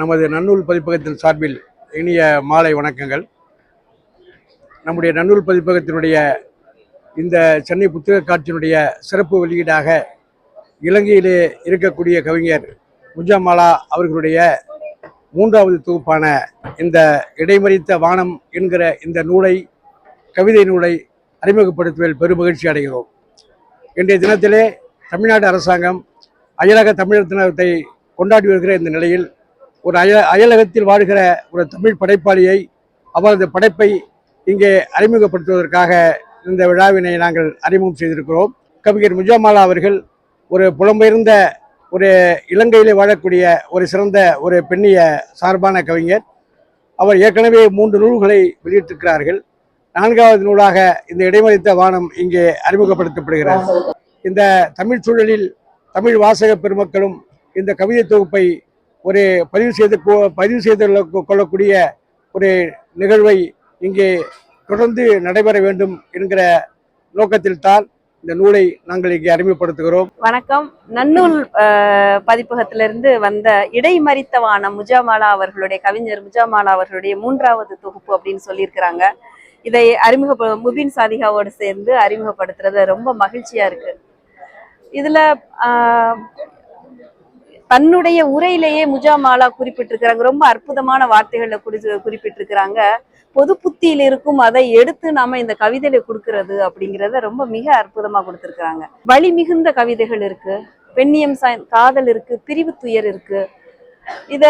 நமது நன்னூல் பதிப்பகத்தின் சார்பில் இனிய மாலை வணக்கங்கள். நம்முடைய நன்னூல் பதிப்பகத்தினுடைய இந்த சென்னை புத்தக காட்சியினுடைய சிறப்பு வெளியீடாக இலங்கையிலே இருக்கக்கூடிய கவிஞர் முஜாமாலா அவர்களுடைய மூன்றாவது தொகுப்பான இந்த இடைமறித்த வானம் என்கிற இந்த நூலை கவிதை நூலை அறிமுகப்படுத்துவதில் பெரும் மகிழ்ச்சி அடைகிறோம். இன்றைய தினத்திலே தமிழ்நாடு அரசாங்கம் அயலக தமிழர் தினத்தை கொண்டாடி வருகிற இந்த நிலையில் ஒரு அய அயலகத்தில் வாழ்கிற ஒரு தமிழ் படைப்பாளியை அவரது படைப்பை இங்கே அறிமுகப்படுத்துவதற்காக இந்த விழாவினை நாங்கள் அறிமுகம் செய்திருக்கிறோம். கவிஞர் முஜாமாலா அவர்கள் ஒரு புலம்பெயர்ந்த ஒரு இலங்கையிலே வாழக்கூடிய ஒரு சிறந்த ஒரு பெண்ணிய சார்பான கவிஞர். அவர் ஏற்கனவே மூன்று நூல்களை வெளியிட்டிருக்கிறார்கள். நான்காவது நூலாக இந்த இடைமறித்த வானம் இங்கே அறிமுகப்படுத்தப்படுகிறார் இந்த தமிழ் சூழலில் தமிழ் வாசக பெருமக்களும் இந்த கவிதை தொகுப்பை ஒரு பதிவு செய்து கொ- பதிவு செய்து கொள்ளக்கூடிய ஒரு நிகழ்வை இங்கே தொடர்ந்து நடைபெற வேண்டும் என்கிற நோக்கத்தில் தான் இந்த நூலை நாங்கள் இங்கே அறிமுகப்படுத்துகிறோம். வணக்கம். நன்னூல் பதிப்பகத்திலிருந்து வந்த இடைமறித்தவான முஜாமாலா அவர்களுடைய கவிஞர் முஜாமாலா அவர்களுடைய மூன்றாவது தொகுப்பு அப்படின்னு சொல்லியிருக்கிறாங்க. இதை அறிமுக முபின் சாதிகாவோடு சேர்ந்து அறிமுகப்படுத்துறது ரொம்ப மகிழ்ச்சியா இருக்கு. இதுல ஆஹ், தன்னுடைய உரையிலேயே முஜாமாலா குறிப்பிட்டிருக்கிறாங்க. ரொம்ப அற்புதமான வார்த்தைகள்ல குறி குறிப்பிட்டிருக்கிறாங்க. பொது புத்தியில் இருக்கும் அதை எடுத்து நாம இந்த கவிதையில கொடுக்கிறது அப்படிங்கிறத ரொம்ப மிக அற்புதமா கொடுத்திருக்கிறாங்க. வழி மிகுந்த கவிதைகள் இருக்கு. பெண்ணியம் சாய் காதல் இருக்கு. பிரிவு துயர் இருக்கு. இத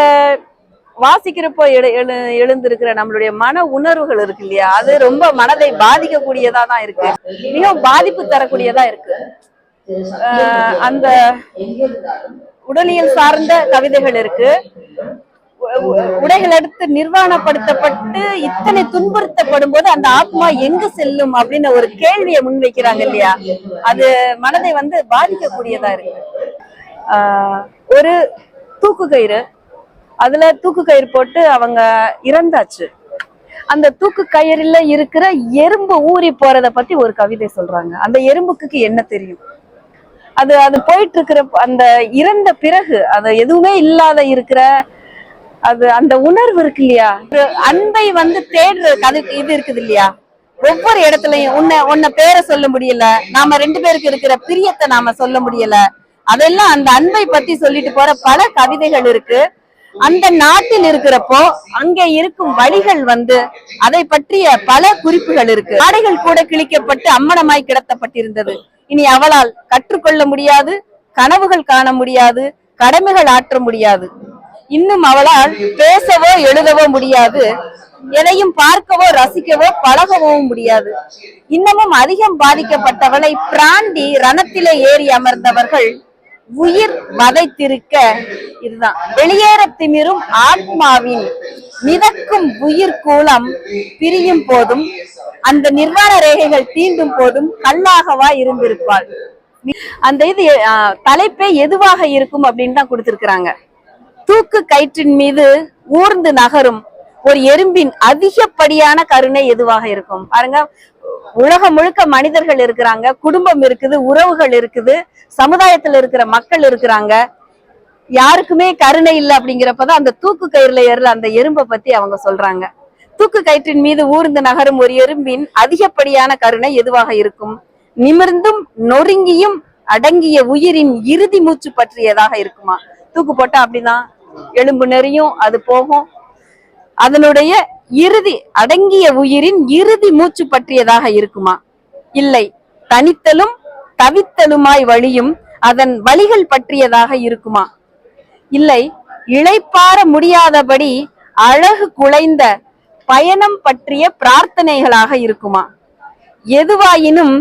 வாசிக்கிறப்போ எழு எழு எழுந்திருக்கிற நம்மளுடைய மன உணர்வுகள் இருக்கு இல்லையா? அது ரொம்ப மனதை பாதிக்கக்கூடியதா தான் இருக்கு. மிகவும் பாதிப்பு தரக்கூடியதா இருக்கு. அந்த உடலியல் சார்ந்த கவிதைகள் இருக்கு. உடைகள் எடுத்து நிர்வாணப்படுத்தப்பட்டு இத்தனை துன்புறுத்தப்படும் போது அந்த ஆத்மா எங்க செல்லும் அப்படின்னு ஒரு கேள்வியை முன்வைக்கிறாங்க இல்லையா? அது மனதை வந்து பாதிக்கக்கூடியதா இருக்கு. ஆஹ் ஒரு தூக்கு கயிறு. அதுல தூக்கு கயிறு போட்டு அவங்க இறந்தாச்சு. அந்த தூக்கு கயிறுல இருக்கிற எறும்பு ஊறி போறத பத்தி ஒரு கவிதை சொல்றாங்க. அந்த எறும்புக்கு என்ன தெரியும்? அது அது போயிட்டு இருக்கிற அந்த இறந்த பிறகு அது எதுவுமே இல்லாத இருக்கிற அது அந்த உணர்வு இருக்கு இல்லையா? அன்பை வந்து தேடுற கதை இது இருக்குது இல்லையா? ஒவ்வொரு இடத்துலயும் உன்னை உன்னை பேரை சொல்ல முடியல நாம ரெண்டு பேருக்கு இருக்கிற பிரியத்தை நாம சொல்ல முடியல. அதெல்லாம் அந்த அன்பை பத்தி சொல்லிட்டு போற பல கவிதைகள் இருக்கு. அந்த நாட்டில் இருக்கிறப்போ அங்கே இருக்கும் வழிகள் வந்து அதை பற்றிய பல குறிப்புகள் இருக்கு. ஆடைகள் கூட கிழிக்கப்பட்டு அம்மனமாய் கிடத்தப்பட்டிருந்தது. இனி அவளால் கற்றுக்கொள்ள முடியாது கனவுகள் காண முடியாது கடமைகள் ஆற்ற முடியாது. இன்னும் அவளால் பேசவோ எழுதவோ முடியாது எதையும் பார்க்கவோ ரசிக்கவோ பழகவோ முடியாது. இன்னமும் அதிகம் பாதிக்கப்பட்டவளை பிராண்டி ரணத்திலே ஏறி அமர்ந்தவர்கள் உயிர் வதைத்திருக்க இதுதான். வெளியேற திமிரும் ஆத்மாவின் மிதக்கும் உயிர் கூலம் பிரியும் போதும் அந்த நிர்வாண ரேகைகள் தீண்டும் போதும் கல்லாகவா இருந்திருப்பாள். அந்த இது தலைப்பே எதுவாக இருக்கும் அப்படின்னு தான் கொடுத்திருக்கிறாங்க. தூக்கு கயிற்றின் மீது ஊர்ந்து நகரும் ஒரு எறும்பின் அதிகப்படியான கருணை எதுவாக இருக்கும்? பாருங்க உலகம் முழுக்க மனிதர்கள் இருக்கிறாங்க குடும்பம் இருக்குது உறவுகள் இருக்குது சமுதாயத்துல இருக்கிற மக்கள் இருக்கிறாங்க யாருக்குமே கருணை இல்லை அப்படிங்கிறப்பதான் அந்த தூக்கு கயிறுல ஏறல அந்த எறும்பை பத்தி அவங்க சொல்றாங்க. தூக்கு கயிற்றின் மீது ஊர்ந்து நகரும் ஒரு எறும்பின் அதிகப்படியான கருணை எதுவாக இருக்கும்? நிமிர்ந்தும் நொறுங்கியும் அடங்கிய உயிரின் இறுதி மூச்சு பற்றியதாக இருக்குமா? தூக்கு போட்டா அப்படிதான் எலும்பு நெறியும் அது போகும். அதனுடைய இறுதி அடங்கிய உயிரின் இறுதி மூச்சு பற்றியதாக இருக்குமா? இல்லை. தனித்தலும் தவித்தலுமாய் வழியும் அதன் வழிகள் பற்றியதாக இருக்குமா? இல்லை இழைப்பாற முடியாதபடி அழகு குலைந்த பயணம் பற்றிய பிரார்த்தனைகளாக இருக்குமா? எதுவாயினும்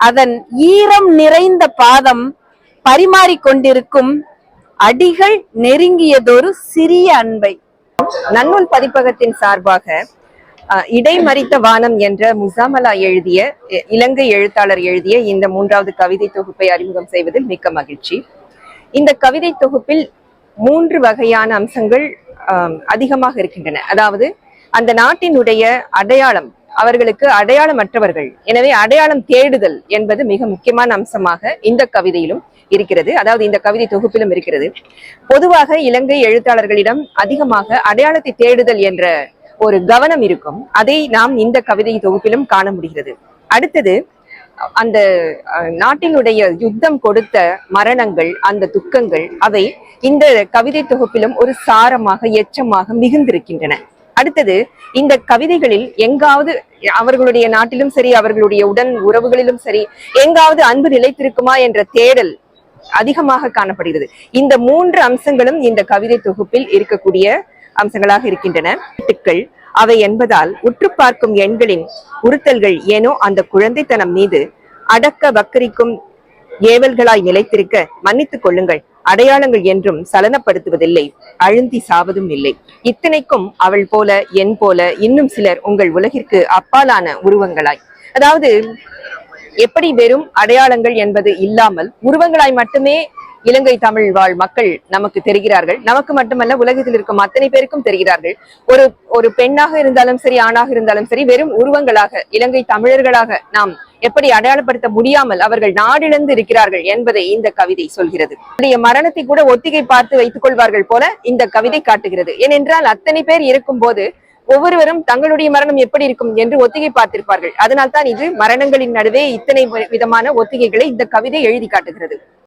அதன் ஈரம் நிறைந்த பாதம் பரிமாறிக்கொண்டிருக்கும் அடிகள் நெருங்கியதொரு சிறிய அன்பை. நன்னூல் பதிப்பகத்தின் சார்பாக அஹ், இடைமறித்த வானம் என்ற முசாமலா எழுதிய இலங்கை எழுத்தாளர் எழுதிய இந்த மூன்றாவது கவிதை தொகுப்பை அறிமுகம் செய்வதில் மிக்க மகிழ்ச்சி. இந்த கவிதை தொகுப்பில் மூன்று வகையான அம்சங்கள் அதிகமாக இருக்கின்றன. அதாவது அந்த நாட்டினுடைய அடையாளம் அவர்களுக்கு அடையாளமற்றவர்கள். எனவே அடையாளம் தேடுதல் என்பது மிக முக்கியமான அம்சமாக இந்த கவிதையிலும் இருக்கிறது. அதாவது இந்த கவிதை தொகுப்பிலும் இருக்கிறது. பொதுவாக இலங்கை எழுத்தாளர்களிடம் அதிகமாக அடையாளத்தை தேடுதல் என்ற ஒரு கவனம் இருக்கும். அதை நாம் இந்த கவிதை தொகுப்பிலும் காண முடிகிறது. அடுத்தது அந்த நாட்டினுடைய யுத்தம் கொடுத்த மரணங்கள் அந்த துக்கங்கள் அவை இந்த கவிதை தொகுப்பிலும் ஒரு சாரமாக எச்சமாக மிகுந்திருக்கின்றன. அடுத்தது இந்த கவிதைகளில் எங்காவது அவர்களுடைய நாட்டிலும் சரி அவர்களுடைய உடன் உறவுகளிலும் சரி எங்காவது அன்பு நிலைத்திருக்குமா என்ற தேடல் அதிகமாக காணப்படுகிறது. இந்த மூன்று அம்சங்களும் இந்த கவிதை தொகுப்பில் இருக்கக்கூடிய அம்சங்களாக இருக்கின்றன. அவை என்பதால் உற்று பார்க்கும் எண்களின் உறுத்தல்கள் ஏனோ அந்த குழந்தைத்தனம் மீது அடக்க வக்கரிக்கும் ஏவல்களாய் நிலைத்திருக்க மன்னித்துக் கொள்ளுங்கள். அடையாளங்கள் என்றும் சலனப்படுத்துவதில்லை. அழுந்தி சாவதும் இல்லை. இத்தனைக்கும் அவள் போல என் போல இன்னும் சிலர் உங்கள் உலகிற்கு அப்பாலான உருவங்களாய். அதாவது எப்படி வெறும் அடையாளங்கள் என்பது இல்லாமல் உருவங்களாய் மட்டுமே இலங்கை தமிழ் வாழ் மக்கள் நமக்கு தெரிகிறார்கள். நமக்கு மட்டுமல்ல உலகத்தில் இருக்கும் அத்தனை பேருக்கும் தெரிகிறார்கள். ஒரு ஒரு பெண்ணாக இருந்தாலும் சரி ஆணாக இருந்தாலும் சரி வெறும் உருவங்களாக இலங்கை தமிழர்களாக நாம் எப்படி அடையாளப்படுத்த முடியாமல் அவர்கள் நாடிழந்து இருக்கிறார்கள் என்பதை இந்த கவிதை சொல்கிறது. அவருடைய மரணத்தை கூட ஒத்திகை பார்த்து வைத்துக் கொள்வார்கள் போல இந்த கவிதை காட்டுகிறது. ஏனென்றால் அத்தனை பேர் இருக்கும் போது ஒவ்வொருவரும் தங்களுடைய மரணம் எப்படி இருக்கும் என்று ஒத்திகை பார்த்திருப்பார்கள். அதனால் தான் இது மரணங்களின் நடுவே இத்தனை விதமான ஒத்திகைகளை இந்த கவிதை எழுதி காட்டுகிறது.